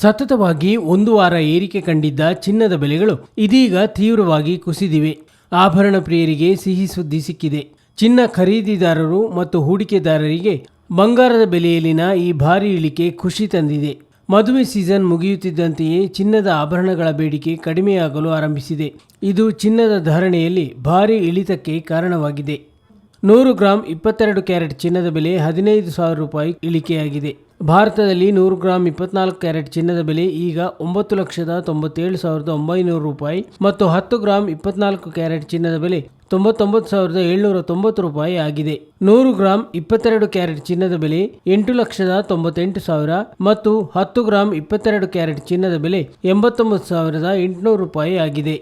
ಸತತವಾಗಿ ಒಂದು ವಾರ ಏರಿಕೆ ಕಂಡಿದ್ದ ಚಿನ್ನದ ಬೆಲೆಗಳು ಇದೀಗ ತೀವ್ರವಾಗಿ ಕುಸಿದಿವೆ. ಆಭರಣ ಪ್ರಿಯರಿಗೆ ಸಿಹಿ ಸುದ್ದಿ ಸಿಕ್ಕಿದೆ. ಚಿನ್ನ ಖರೀದಿದಾರರು ಮತ್ತು ಹೂಡಿಕೆದಾರರಿಗೆ ಬಂಗಾರದ ಬೆಲೆಯಲ್ಲಿನ ಈ ಭಾರಿ ಇಳಿಕೆ ಖುಷಿ ತಂದಿದೆ. ಮದುವೆ ಸೀಸನ್ ಮುಗಿಯುತ್ತಿದ್ದಂತೆಯೇ ಚಿನ್ನದ ಆಭರಣಗಳ ಬೇಡಿಕೆ ಕಡಿಮೆಯಾಗಲು ಆರಂಭಿಸಿದೆ. ಇದು ಚಿನ್ನದ ಧಾರಣೆಯಲ್ಲಿ ಭಾರಿ ಇಳಿತಕ್ಕೆ ಕಾರಣವಾಗಿದೆ. ನೂರು ಗ್ರಾಂ ಇಪ್ಪತ್ತೆರಡು ಕ್ಯಾರೆಟ್ ಚಿನ್ನದ ಬೆಲೆ ಹದಿನೈದು ಸಾವಿರ ರೂಪಾಯಿ ಇಳಿಕೆಯಾಗಿದೆ. ಭಾರತದಲ್ಲಿ ನೂರು ಗ್ರಾಂ ಇಪ್ಪತ್ನಾಲ್ಕು ಕ್ಯಾರೆಟ್ ಚಿನ್ನದ ಬೆಲೆ ಈಗ ಒಂಬತ್ತು ಲಕ್ಷದ ತೊಂಬತ್ತೇಳು ಸಾವಿರದ ಒಂಬೈನೂರು ರೂಪಾಯಿ ಮತ್ತು ಹತ್ತು ಗ್ರಾಂ ಇಪ್ಪತ್ನಾಲ್ಕು ಕ್ಯಾರೆಟ್ ಚಿನ್ನದ ಬೆಲೆ ತೊಂಬತ್ತೊಂಬತ್ತು ಸಾವಿರದ ಏಳ್ನೂರ ತೊಂಬತ್ತು ರೂಪಾಯಿ ಆಗಿದೆ. ನೂರು ಗ್ರಾಂ ಇಪ್ಪತ್ತೆರಡು ಕ್ಯಾರೆಟ್ ಚಿನ್ನದ ಬೆಲೆ ಎಂಟು ಲಕ್ಷದ ತೊಂಬತ್ತೆಂಟು ಸಾವಿರ ಮತ್ತು ಹತ್ತು ಗ್ರಾಂ ಇಪ್ಪತ್ತೆರಡು ಕ್ಯಾರೆಟ್ ಚಿನ್ನದ ಬೆಲೆ ಎಂಬತ್ತೊಂಬತ್ತು ಸಾವಿರದ ಎಂಟುನೂರು ರೂಪಾಯಿ ಆಗಿದೆ.